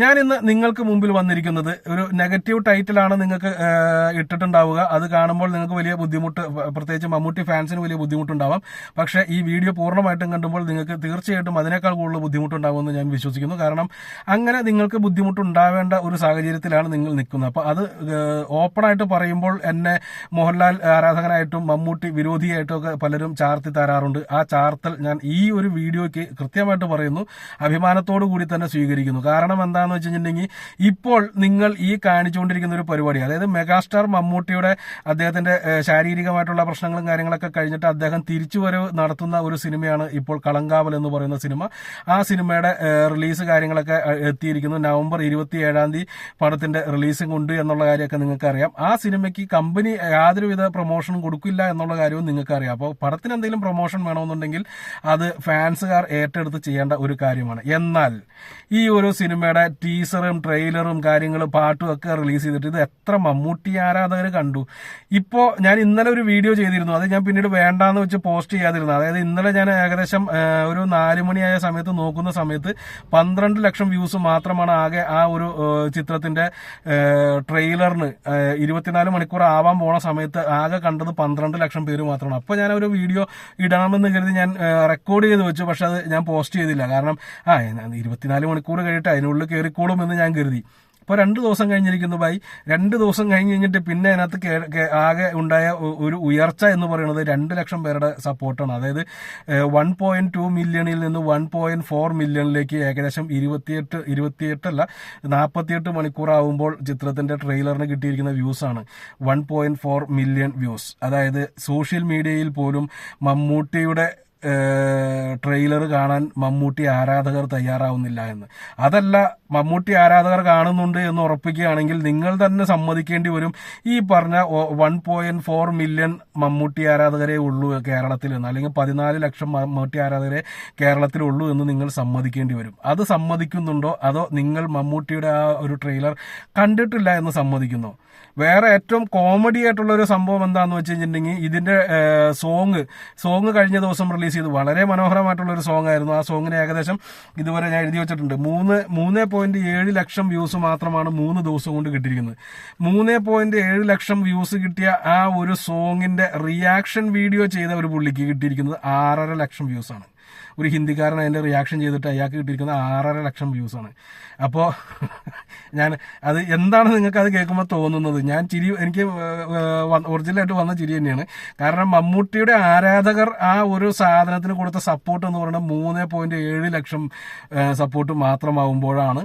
ഞാൻ ഇന്ന് നിങ്ങൾക്ക് മുമ്പിൽ വന്നിരിക്കുന്നത് ഒരു നെഗറ്റീവ് ടൈറ്റിലാണ് നിങ്ങൾക്ക് ഇട്ടിട്ടുണ്ടാവുക. അത് കാണുമ്പോൾ നിങ്ങൾക്ക് വലിയ ബുദ്ധിമുട്ട് പ്രത്യേകിച്ച് മമ്മൂട്ടി ഫാൻസിന് വലിയ ബുദ്ധിമുട്ടുണ്ടാവാം. പക്ഷേ ഈ വീഡിയോ പൂർണമായിട്ടും കണ്ടുമ്പോൾ നിങ്ങൾക്ക് തീർച്ചയായിട്ടും അതിനേക്കാൾ കൂടുതൽ ബുദ്ധിമുട്ടുണ്ടാവുമെന്ന് ഞാൻ വിശ്വസിക്കുന്നു. കാരണം അങ്ങനെ നിങ്ങൾക്ക് ബുദ്ധിമുട്ടുണ്ടാവേണ്ട ഒരു സാഹചര്യത്തിലാണ് നിങ്ങൾ നിൽക്കുന്നത്. അപ്പോൾ അത് ഓപ്പണായിട്ട് പറയുമ്പോൾ എന്നെ മോഹൻലാൽ ആരാധകനായിട്ടും മമ്മൂട്ടി വിരോധിയായിട്ടും ഒക്കെ പലരും ചാർത്തി തരാറുണ്ട്. ആ ചാർത്തൽ ഞാൻ ഈ ഒരു വീഡിയോയ്ക്ക് കൃത്യമായിട്ട് പറയുന്നു. അഭിമാനത്തോടു കൂടി തന്നെ സ്വീകരിക്കുന്നു. കാരണം എന്താണെന്ന് വെച്ച് കഴിഞ്ഞിട്ടുണ്ടെങ്കിൽ ഇപ്പോൾ നിങ്ങൾ ഈ കാണിച്ചുകൊണ്ടിരിക്കുന്ന ഒരു പരിപാടി അതായത് മെഗാസ്റ്റാർ മമ്മൂട്ടിയുടെ അദ്ദേഹത്തിന്റെ ശാരീരികമായിട്ടുള്ള പ്രശ്നങ്ങളും കാര്യങ്ങളൊക്കെ കഴിഞ്ഞിട്ട് അദ്ദേഹം തിരിച്ചുവരവ് നടത്തുന്ന ഒരു സിനിമയാണ് ഇപ്പോൾ കളങ്കാവൽ എന്ന് പറയുന്ന സിനിമ. ആ സിനിമയുടെ റിലീസ് കാര്യങ്ങളൊക്കെ എത്തിയിരിക്കുന്നു. നവംബർ ഇരുപത്തി ഏഴാം തീയതി പടത്തിന്റെ റിലീസിംഗ് ഉണ്ട് എന്നുള്ള കാര്യമൊക്കെ നിങ്ങൾക്ക് അറിയാം ആ സിനിമയ്ക്ക് കമ്പനി യാതൊരുവിധ പ്രൊമോഷനും കൊടുക്കില്ല എന്നുള്ള കാര്യവും നിങ്ങൾക്ക് അറിയാം അപ്പോൾ പടത്തിന് എന്തെങ്കിലും പ്രൊമോഷൻ വേണമെന്നുണ്ടെങ്കിൽ അത് ഫാൻസുകാർ ഏറ്റെടുത്ത് ചെയ്യേണ്ട ഒരു കാര്യമാണ്. എന്നാൽ ഈ ഒരു സിനിമയുടെ ടീസറും ട്രെയിലറും കാര്യങ്ങളും പാട്ടും ഒക്കെ റിലീസ് ചെയ്തിട്ട് ഇത് എത്ര മമ്മൂട്ടി ആരാധകർ കണ്ടു. ഇപ്പോൾ ഞാൻ ഇന്നലെ ഒരു വീഡിയോ ചെയ്തിരുന്നു. അത് ഞാൻ പിന്നീട് വേണ്ടാന്ന് വെച്ച് പോസ്റ്റ് ചെയ്യാതിരുന്നു. അതായത് ഇന്നലെ ഞാൻ ഏകദേശം ഒരു നാല് മണിയായ സമയത്ത് നോക്കുന്ന സമയത്ത് പന്ത്രണ്ട് ലക്ഷം വ്യൂസ് മാത്രമാണ് ആകെ ആ ഒരു ചിത്രത്തിന്റെ ട്രെയിലറിന് ഇരുപത്തിനാല് മണിക്കൂർ ആവാൻ പോണ സമയത്ത് ആകെ കണ്ടത് പന്ത്രണ്ട് ലക്ഷം പേര് മാത്രമാണ്. അപ്പോൾ ഞാൻ ഒരു വീഡിയോ ഇടണമെന്ന് കരുതി ഞാൻ റെക്കോർഡ് ചെയ്ത് വെച്ചു. പക്ഷെ അത് ഞാൻ പോസ്റ്റ് ചെയ്തില്ല. കാരണം ആ ഇരുപത്തിനാല് മണിക്കൂർ കഴിഞ്ഞിട്ട് അതിനുള്ളിൽ കയറിക്കോളും എന്ന് ഞാൻ കരുതി. ഇപ്പോൾ രണ്ട് ദിവസം കഴിഞ്ഞിരിക്കുന്നു ബൈ. രണ്ട് ദിവസം കഴിഞ്ഞ് കഴിഞ്ഞിട്ട് പിന്നെ അതിനകത്ത് ആകെ ഉണ്ടായ ഒരു ഉയർച്ച എന്ന് പറയുന്നത് രണ്ട് ലക്ഷം പേരുടെ സപ്പോർട്ടാണ്. അതായത് വൺ പോയിന്റ് ടു മില്യണിൽ നിന്ന് വൺ പോയിന്റ് ഫോർ മില്യണിലേക്ക് ഏകദേശം ഇരുപത്തിയെട്ട് ഇരുപത്തിയെട്ടല്ല നാൽപ്പത്തിയെട്ട് മണിക്കൂറാവുമ്പോൾ ചിത്രത്തിന്റെ ട്രെയിലറിന് കിട്ടിയിരിക്കുന്ന വ്യൂസ് ആണ്. One point four million views അതായത് സോഷ്യൽ മീഡിയയിൽ പോലും മമ്മൂട്ടിയുടെ ട്രെയിലർ കാണാൻ മമ്മൂട്ടി ആരാധകർ തയ്യാറാവുന്നില്ല എന്ന്. അതല്ല മമ്മൂട്ടി ആരാധകർ കാണുന്നുണ്ട് എന്ന് ഉറപ്പിക്കുകയാണെങ്കിൽ നിങ്ങൾ തന്നെ സമ്മതിക്കേണ്ടി വരും. ഈ പറഞ്ഞ one point four million Mammootty ആരാധകരെ ഉള്ളൂ കേരളത്തിൽ എന്ന്. അല്ലെങ്കിൽ പതിനാല് ലക്ഷം മമ്മൂട്ടി ആരാധകരെ കേരളത്തിലുള്ളൂ എന്ന് നിങ്ങൾ സമ്മതിക്കേണ്ടി വരും. അത് സമ്മതിക്കുന്നുണ്ടോ? അതോ നിങ്ങൾ മമ്മൂട്ടിയുടെ ആ ഒരു ട്രെയിലർ കണ്ടിട്ടില്ല എന്ന് സമ്മതിക്കുന്നു? വേറെ ഏറ്റവും കോമഡി ആയിട്ടുള്ള ഒരു സംഭവം എന്താണെന്ന് വെച്ച് കഴിഞ്ഞിട്ടുണ്ടെങ്കിൽ ഇതിന്റെ സോങ് സോങ് കഴിഞ്ഞ ദിവസം റിലീസ് ചെയ്തു. വളരെ മനോഹരമായിട്ടുള്ള ഒരു സോങ് ആയിരുന്നു. ആ സോങ്ങിന് ഏകദേശം ഇതുവരെ ഞാൻ എഴുതി വെച്ചിട്ടുണ്ട്. മൂന്ന് മൂന്ന് പോയിന്റ് ഏഴ് ലക്ഷം വ്യൂസ് മാത്രമാണ് മൂന്ന് ദിവസം കൊണ്ട് കിട്ടിയിരിക്കുന്നത്. മൂന്ന് പോയിന്റ് ഏഴ് ലക്ഷം വ്യൂസ് കിട്ടിയ ആ ഒരു സോങ്ങിന്റെ റിയാക്ഷൻ വീഡിയോ ചെയ്ത ഒരു പുള്ളിക്ക് കിട്ടിയിരിക്കുന്നത് ആറര ലക്ഷം വ്യൂസ് ആണ്. ഒരു ഹിന്ദിക്കാരൻ അതിന്റെ റിയാക്ഷൻ ചെയ്തിട്ട് അയാൾക്ക് കിട്ടിയിരിക്കുന്ന ആറര ലക്ഷം വ്യൂസ് ആണ്. അപ്പോൾ ഞാൻ അത് എന്താണ് നിങ്ങൾക്ക് അത് കേൾക്കുമ്പോൾ തോന്നുന്നത്? ഞാൻ ചിരി എനിക്ക് ഒറിജിനലായിട്ട് വന്ന ചിരി തന്നെയാണ്. കാരണം മമ്മൂട്ടിയുടെ ആരാധകർ ആ ഒരു സാധനത്തിന് കൊടുത്ത സപ്പോർട്ട് എന്ന് പറയുന്നത് മൂന്ന് പോയിന്റ് ഏഴ് ലക്ഷം സപ്പോർട്ട് മാത്രമാവുമ്പോഴാണ്.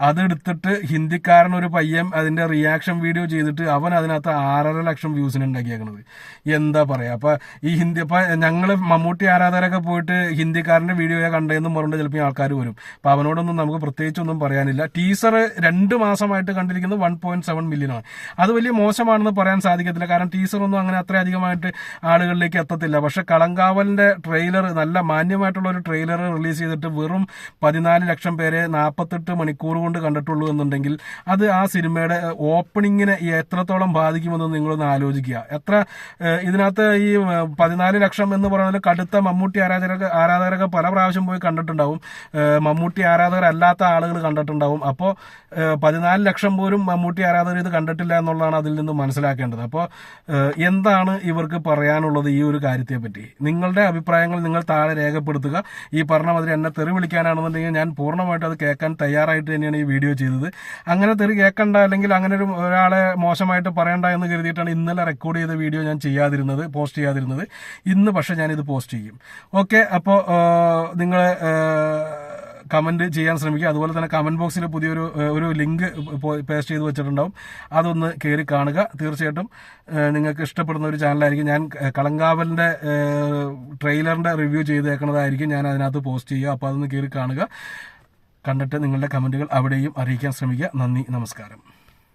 അതെടുത്തിട്ട് ഹിന്ദിക്കാരൻ ഒരു പയ്യൻ അതിന്റെ റിയാക്ഷൻ വീഡിയോ ചെയ്തിട്ട് അവൻ അതിനകത്ത് ആറര ലക്ഷം വ്യൂസിന് ഉണ്ടാക്കിയേക്കണത്. എന്താ പറയാ? അപ്പൊ ഈ ഹിന്ദി അപ്പൊ ഞങ്ങൾ മമ്മൂട്ടി ആരാധകരൊക്കെ പോയിട്ട് ഹിന്ദിക്കാരന്റെ വീഡിയോ കണ്ടതെന്ന് പറഞ്ഞിട്ട് ചിലപ്പോൾ ആൾക്കാർ വരും. അപ്പൊ അവനോടൊന്നും നമുക്ക് പ്രത്യേകിച്ചൊന്നും പറയാനില്ല. ടീസർ രണ്ട് മാസമായിട്ട് കണ്ടിരിക്കുന്നത് വൺ പോയിന്റ് സെവൻ ആണ്. അത് വലിയ മോശമാണെന്ന് പറയാൻ സാധിക്കത്തില്ല. കാരണം ടീസർ ഒന്നും അങ്ങനെ അത്ര അധികമായിട്ട് ആളുകളിലേക്ക് എത്തത്തില്ല. പക്ഷെ കളങ്കാവലിന്റെ ട്രെയിലർ നല്ല മാന്യമായിട്ടുള്ള ഒരു ട്രെയിലർ റിലീസ് ചെയ്തിട്ട് വെറും പതിനാല് ലക്ഷം പേരെ നാൽപ്പത്തെട്ട് മണിക്കൂർ കൊണ്ട് കണ്ടിട്ടുള്ളൂ എന്നുണ്ടെങ്കിൽ അത് ആ സിനിമയുടെ ഓപ്പണിങ്ങിനെ എത്രത്തോളം ബാധിക്കുമെന്ന് നിങ്ങളൊന്ന് ആലോചിക്കുക. എത്ര ഇതിനകത്ത് ഈ പതിനാല് ലക്ഷം എന്ന് പറയുന്നത് കടുത്ത മമ്മൂട്ടി ആരാധകരൊക്കെ ആരാധകരൊക്കെ പല പ്രാവശ്യം പോയി കണ്ടിട്ടുണ്ടാവും. മമ്മൂട്ടി ആരാധകരല്ലാത്ത ആളുകൾ കണ്ടിട്ടുണ്ടാവും. അപ്പോൾ പതിനാല് ലക്ഷം പോലും മമ്മൂട്ടി ആരാധകർ ഇത് കണ്ടിട്ടില്ല എന്നുള്ളതാണ് അതിൽ നിന്ന് മനസ്സിലാക്കേണ്ടത്. അപ്പോൾ എന്താണ് ഇവർക്ക് പറയാനുള്ളത് ഈ ഒരു കാര്യത്തെ പറ്റി നിങ്ങളുടെ അഭിപ്രായങ്ങൾ നിങ്ങൾ താഴെ രേഖപ്പെടുത്തുക. ഈ പറഞ്ഞ മാതിരി എന്നെ തെറി വിളിക്കാനാണെന്നുണ്ടെങ്കിൽ ഞാൻ പൂർണമായിട്ട് അത് കേൾക്കാൻ തയ്യാറായിട്ട് തന്നെയാണ് ഈ വീഡിയോ ചെയ്തത്. അങ്ങനെ തെറി കേൾക്കണ്ട അല്ലെങ്കിൽ അങ്ങനെ ഒരു ഒരാളെ മോശമായിട്ട് പറയണ്ട എന്ന് കരുതിയിട്ടാണ് ഇന്നലെ റെക്കോർഡ് ചെയ്ത വീഡിയോ ഞാൻ ചെയ്യാതിരുന്നത് പോസ്റ്റ് ചെയ്യാതിരുന്നത്. ഇന്ന് പക്ഷേ ഞാനിത് പോസ്റ്റ് ചെയ്യും. ഓക്കെ അപ്പോൾ നിങ്ങൾ കമന്റ് ചെയ്യാൻ ശ്രമിക്കുക. അതുപോലെ തന്നെ കമന്റ് ബോക്സിൽ പുതിയൊരു ഒരു ലിങ്ക് പേസ്റ്റ് ചെയ്ത് വെച്ചിട്ടുണ്ടാവും. അതൊന്ന് കയറി കാണുക. തീർച്ചയായിട്ടും നിങ്ങൾക്ക് ഇഷ്ടപ്പെടുന്ന ഒരു ചാനലായിരിക്കും ഞാൻ കളങ്കാവലിന്റെ ട്രെയിലറിന്റെ റിവ്യൂ ചെയ്തേക്കുന്നതായിരിക്കും ഞാൻ അതിനകത്ത് പോസ്റ്റ് ചെയ്യുക. അപ്പോൾ അതൊന്ന് കയറി കാണുക. കണ്ടിട്ട് നിങ്ങളുടെ കമന്റുകൾ അവിടെയും അറിയിക്കാൻ ശ്രമിക്കുക. നന്ദി നമസ്കാരം.